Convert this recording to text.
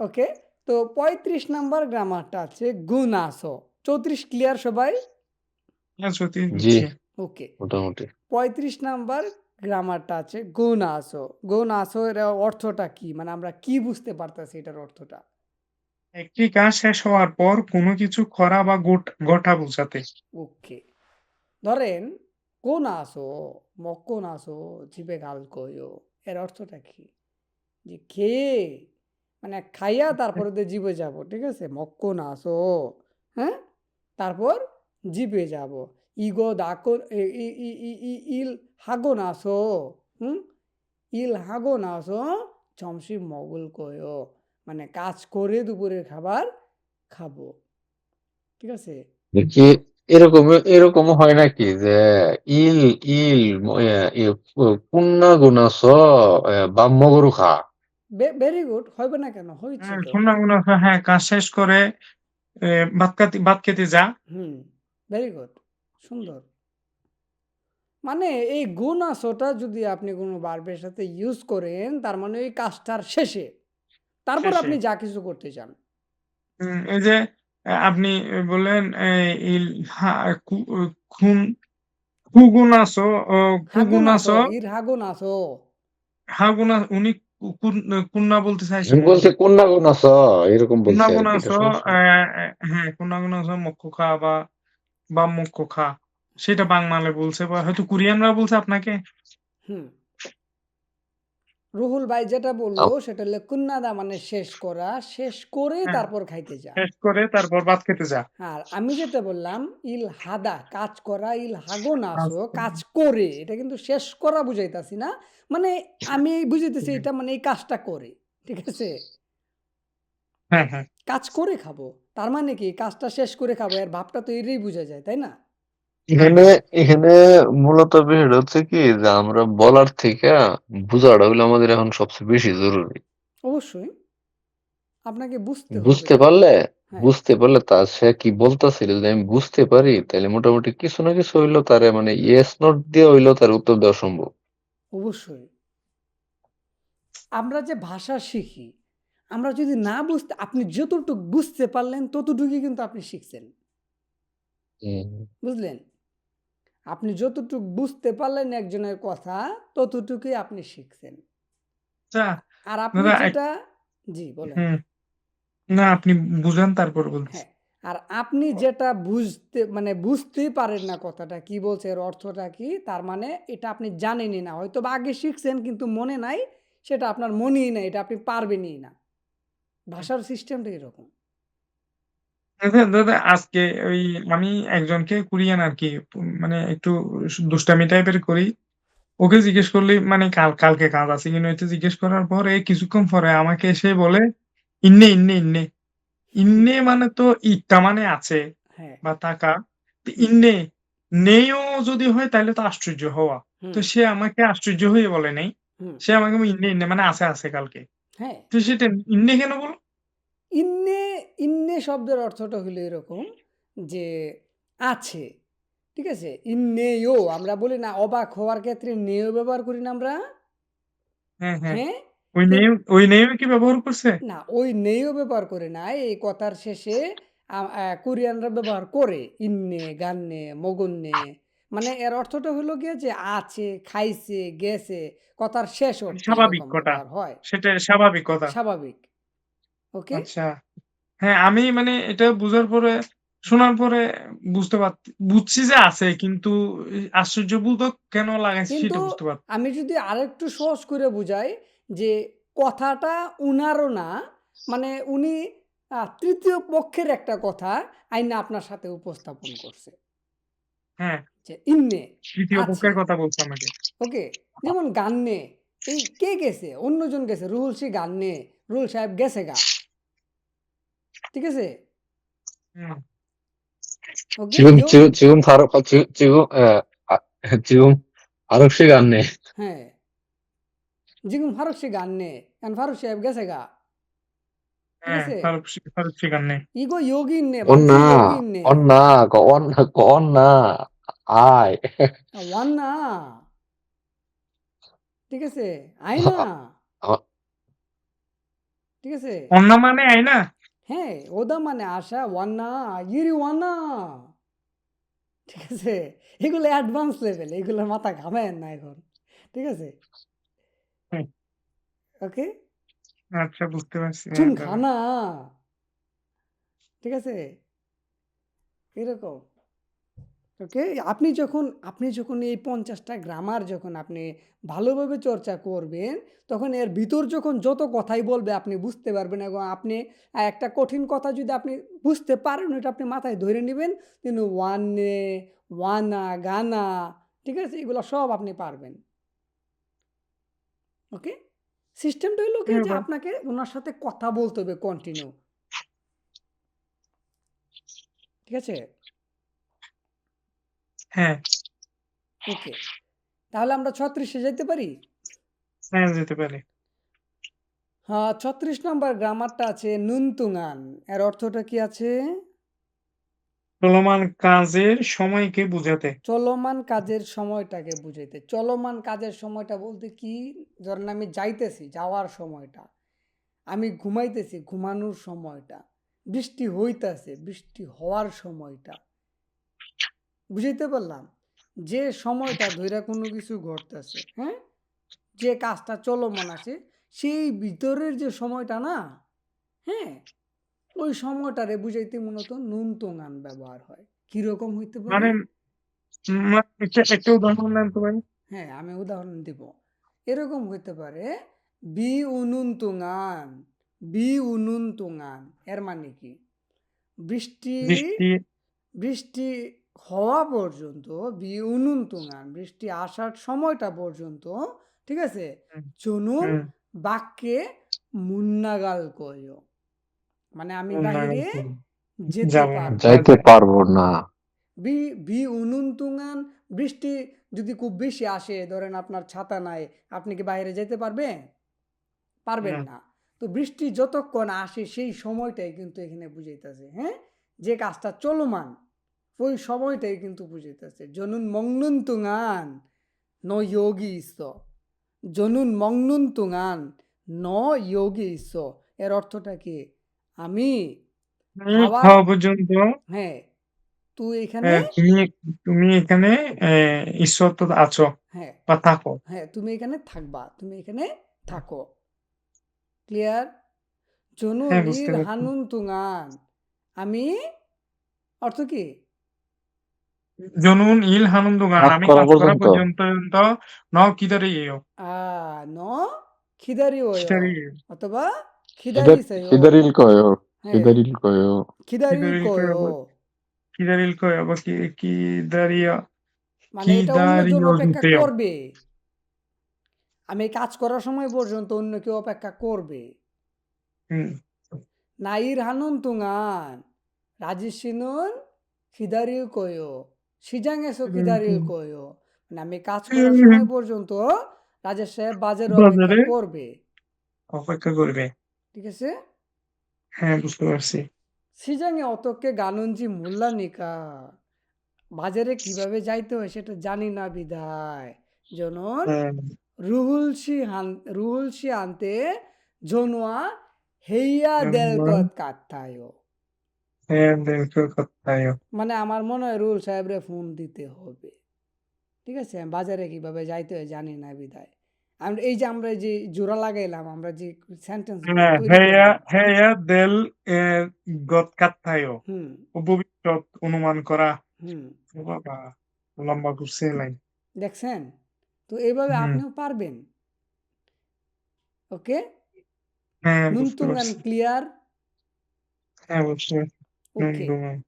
ওকে তো পঁয়ত্রিশ নাম্বার গ্রামারটা আছে গুনাসো। চৌত্রিশ ক্লিয়ার সবাই? হ্যাঁ জি। ওকে মোটামুটি। পঁয়ত্রিশ নাম্বার গ্রামারটা আছে গুনাসো। গুনাসো এর অর্থটা কি? মানে আমরা কি বুঝতে পারতেছি এটার অর্থটা? একটি কাজ শেষ হওয়ার পর কোনো কিছু করা বা গোট- গোটা বোঝাতে। ওকে ধরেন কোন আসো মক্কন আসো জিবে গাল কয়ো এর অর্থটা কি? যে খেয়ে মানে খাইয়া তারপরে তো জিবে যাব, ঠিক আছে? মক্কন আসো। হ্যাঁ? তারপর জিবে যাব। ইগো দাকো ইল হাগো নাসো হুম? ইল হাগো নাসো চমসি মগুল কয়ো। মানে কাজ করে দুপুরের খাবার খাব। ঠিক আছে? দেখি এরকম এরকম হয় নাকি যে ইল ইল কুন্না গুনাস বাম্ম গরু ভেরি গুড হবে না কেন? হয়েছে হ্যাঁ তো। শুনলাম মনে হয়, হ্যাঁ কাজ শেষ করে এ, ভাত খাতে ভাত খেতে যা। হুম ভেরি গুড সুন্দর। মানে এই গুণ আসোটা যদি আপনি কোনো বার্বের সাথে ইউজ করেন তার মানে ওই কাজটার শেষে। তারপর শেষে। আপনি যা কিছু করতে চান। উম, এই যে আহ, আপনি বললেন এই ইল হা- কু- খুন কুগুনাসো ও হাগুন আসো কুগুনাসো ইর হাগুন আসো হাগুনা উনি কুন্না বলতে চাইছি। বলছে কুন্না গুনাস এরকম কুন্না বলছি আর কি এটা গুনাসো হ্যাঁ কুন্না গুনাসো মক্কু খা বা বা মক্কু খা সেটা বাংলায় বলছে বা হয়তো কোরিয়ানরা বলছে আপনাকে? হুম। রুহুল ভাই যেটা বলল সেটা হলো কুন্নাদা মানে শেষ করা শেষ করে হ্যাঁ। তারপর খাইতে যা। শেষ করে তারপর ভাত খেতে যা। আর আমি যেটা বললাম ইল হাদা কাজ করা ইল হাগো নাসো। কাজ করে। এটা কিন্তু শেষ করা বুঝাইতাছি না। মানে আমি বুঝাইতেছি এটা মানে এই কাজটা করে ঠিক আছে? হ্যাঁ হ্যাঁ। কাজ করে খাব। তার মানে কি কাজটা শেষ করে খাব এর ভাবটা তো এরই বোঝা যায় তাই না? এখানে এখানে মূলত বিষয়টা হচ্ছে কি যে আমরা বলার থেকে বোঝাটা হলো আমাদের এখন সবচেয়ে বেশি জরুরি। অবশ্যই। আপনাকে বুঝতে হবে। বুঝতে। পারলে হ্যাঁ। বুঝতে পারলে তা সে কি বলতেছিল যদি আমি বুঝতে পারি তাহলে মোটামুটি কিছু না কিছু হইল তারে মানে ইয়েস নট দিয়ে হইল তার উত্তর দেওয়া সম্ভব। অবশ্যই। আমরা যে ভাষা শিখি আমরা যদি না বুঝতে আপনি যতটুকু বুঝতে পারলেন ততটুকুই কিন্তু আপনি শিখছেন। হুম। বুঝলেন? আপনি যতটুকু বুঝতে পারলেন একজনের কথা ততটুকুই আপনি শিখছেন। আচ্ছা আর আপনি যেটা জি বলেন। না আপনি বুঝান তারপর বলছি। হ্যাঁ আর আপনি যেটা বুঝতে মানে বুঝতেই পারেন না কথাটা কি বলছে এর অর্থটা কি তার মানে এটা আপনি জানেনই না। হয়তো বা আগে শিখছেন কিন্তু মনে নাই সেটা আপনার মনেই নাই এটা আপনি পারবেনই না। ভাষার সিস্টেমটা এরকম। দাদা দাদা আজকে ওই আমি একজনকে কোরিয়ান আর কি মানে একটু দুষ্টামি টাইপের করি। ওকে জিজ্ঞেস করলি মানে কাল কালকে কাজ আছে কিনা এটা জিজ্ঞেস করার পরে কিছুক্ষণ পরে আমাকে এসে বলে ইন্নে ইন্নে ইন্নে। ইন্নে মানে তো ইটা মানে আছে হ্যাঁ। বা থাকা তো ইন্নে নেইও যদি হয় তাহলে তো আশ্চর্য হওয়া। হুম, তো সে আমাকে আশ্চর্য হয়ে বলে নাই। হুম, সে আমাকে ইন্নে ইন্নে মানে আছে আছে কালকে। হ্যাঁ। তো সেটা ইন্নে কেন বলো ইন্নে ইন্নে শব্দের অর্থটা হলো এরকম যে আছে ঠিক আছে? ইন্নেও আমরা বলি না অবাক হওয়ার ক্ষেত্রে নেও ব্যবহার করি না আমরা? হ্যাঁ হ্যাঁ। হ্যাঁ? ওই নেই ওই নেই কি ব্যবহার করছে? না ওই নেইও ব্যবহার করে না এই কথার শেষে কোরিয়ানরা ব্যবহার করে ইন্নে গান্নে মগন্নে। মানে এর অর্থটা হলো গিয়ে যে আছে খাইছে গেছে কথার শেষ স্বাভাবিক কথা। হয়। সেটা স্বাভাবিক কথা। স্বাভাবিক। ওকে? আচ্ছা। হ্যাঁ আমি মানে এটা বুঝার পরে শোনার পরে বুঝতে পার বুঝছি যে আছে কিন্তু আশ্চর্য বোধক কেন লাগাইছে সেটা বুঝতে পার আমি যদি আরেকটু সহজ করে বুঝাই যে কথাটা উনারও না মানে উনি আহ, তৃতীয় পক্ষের একটা কথা আইনা আপনার সাথে উপস্থাপন করছে। হ্যাঁ। যে ইন্নে। তৃতীয় আছে। পক্ষের কথা বলছে আমাকে ওকে যেমন গান্নে এই কে গেছে? অন্যজন গেছে রুহুল সি গান্নে রুহুল সাহেব গেছে গা। ঠিক আছে হুম, ওকে 지금 ইউ- 지금 지금 바로 지금 지금 에, 아, 지금 아홉 시가 안 내. হ্যাঁ জিগুম ফারুক সি গান্নে কারণ ফারুক সাহেব গেছে গা ঠিক হ্যাঁ আছে ফারুক শি- ফারুক শিকার নেই ইগো যোগিন নে 언나 যোগিন নে 언나 그 언나 그 언나 아이 ওয়ান না ঠিক আছে আই না ঠিক আছে? অন্য মানে আইনা? হ্যাঁ, ওদা মানে আশা ওয়ান্না, ইরি ওয়ান্না। ঠিক আছে? এগুলো অ্যাডভান্স লেভেল। এগুলো মাথা ঘামেন না এখন। ঠিক আছে? ওকে? আচ্ছা বুঝতে পারছি। চুন হ্যাঁ, খানা। ঠিক আছে? এরকম। ওকে? আপনি যখন আপনি যখন এই ৫০ টা গ্রামার যখন আপনি ভালোভাবে চর্চা করবেন, তখন এর ভিতর যখন যত কথাই বলবে আপনি বুঝতে পারবেন এবং আপনি একটা কঠিন কথা যদি আপনি বুঝতে পারেন, ওইটা আপনি মাথায় ধরে নিবেন। কিন্তু ওয়ানে, ওয়ানা, গানা, ঠিক আছে? এগুলো সব আপনি পারবেন। ওকে? সিস্টেমটা হইল কি হ্যাঁ, যে আপনাকে ওনার সাথে কথা বলতে হবে কন্টিনিউ। ঠিক আছে? হ্যাঁ। ওকে। তাহলে আমরা ৩৬ এ যাইতে পারি? হ্যাঁ, যেতে পারি। হ্যাঁ, ৩৬ নাম্বার গ্রামারটা আছে নুনতুঙ্গান। এর অর্থটা কি আছে? চলমান কাজের সময়কে বুঝাতে। চলমান কাজের সময়টাকে বুঝাইতে। চলমান কাজের সময়টা বলতে কি? ধরেন আমি যাইতেছি, যাওয়ার সময়টা। আমি ঘুমাইতেছি, ঘুমানোর সময়টা। বৃষ্টি হইতাছে, বৃষ্টি হওয়ার সময়টা। বুঝাইতে পারলাম? যে সময়টা ধইরা কোনো কিছু ঘটতেছে, হ্যাঁ? যে কাজটা চলমান আছে, সেই ভিতরের যে সময়টা না, হ্যাঁ? ওই সময়টারে বুঝাইতে মূলত নুনতুঙ্গান ব্যবহার হয়। কীরকম হইতে মানে পারে? মা একটা একটা উদাহরণ দেন তো ভাই। হ্যাঁ, আমি উদাহরণ দিব। এরকম হইতে পারে বিউনুনতুঙ্গান, বিউনুনতুঙ্গান এর মানে কি? বৃষ্টি বৃষ্টি হওয়া পর্যন্ত বিউনুনতুঙ্গান বৃষ্টি আসার সময়টা পর্যন্ত, ঠিক আছে? হুম, বাক্যে মুন্নাগাল কয়ো। মানে আমি কয়ো। যেতে। পারব যাইতে পারব না। বি বিউনুনতুঙ্গান বৃষ্টি যদি খুব বেশি আসে, ধরেন আপনার ছাতা নাই, আপনি কি বাইরে যেতে পারবেন? পারবেন না। না। তো বৃষ্টি যতক্ষণ আসে সেই সময়টাই কিন্তু এখানে বুঝাইতেছে, হ্যাঁ? যে কাজটা চলমান, ওই সময়টাই কিন্তু বুঝাইতেছে। জনুন মংনুনতুঙ্গান ন যোগী ইস্য। জনুন মংনুনতুঙ্গান ন যোগী ইস্য। এর অর্থটা কি? আমি পর্যন্ত হ্যাঁ। তুই এখানে তুমি তুমি এখানে ঈশ্বর তো আছো হ্যাঁ, বা থাকো। হ্যাঁ, তুমি এখানে থাকবা। তুমি এখানে থাকো। ক্লিয়ার? জনুন হ্যাঁ, বুঝতে ইর আমি অর্থ কি? জনুন ইল হানুন্দুগান কাজ আমি কাজ করা পর্যন্ত। পর্যন্ত ন কিদারিয়েও। আ ন খিদারিওয়ো খিদারিয়েও। অথবা খিদা খিদারিসেয়ো। খিদারিল কয়ো, হ্যাঁ, খিদারিল কয়ো। খিদারিল কিদারিল কয়ো কয়ো। বা কি কিদারিয়া মানে এটা অন্যজন কিদারিও অপেক্ষা করবে। আমি কাজ করার সময় পর্যন্ত অন্য কেউ অপেক্ষা করবে। নাইর হানুন নাইর হানুনতুঙ্গান রাজিসিনুন খিদারিল কয়ো। খিদারিল কয়ো। মানে আমি কাজ করার সময় পর্যন্ত রাজেশ সাহেব বাজারে অপেক্ষা করবে। অপেক্ষা করবে। ঠিক আছে? হ্যাঁ, বুঝতে পারছি। সিজাংয়ে অতকে গানুনজি মুল্লানিকা। বাজারে কীভাবে যাইতে হয় সেটা জানি না বিধায়। জনন হ্যাঁ। রুহুলসি হান রুহুলসি আনতে জনুয়া হেইয়া জনুয়া হ্যাঁ, কোথায়ও। মানে আমার মনে হয় রুহুল সাহেবরে ফোন দিতে হবে। ঠিক আছে? বাজারে কীভাবে যাইতে হয় জানি না বিধায়। আম এই যে আমরা যে জোড়া লাগাইলাম, আমরা যে সেন্টেন্সগুলো হ্যাঁ, তৈরি হেয়া করলাম হেয়া দেল এ গত হুম, ভবিষ্যৎ অনুমান করা। হুম। ও বাবা! লম্বা করছে লাইন। দেখছেন? তো এইভাবে হুম। আপনিও পারবেন। ওকে? হ্যাঁ, বুঝতে নুনতুঙ্গান পারছি। ক্লিয়ার? হ্যাঁ, বুঝতে পারছি। ওকে। নুনতুঙ্গান।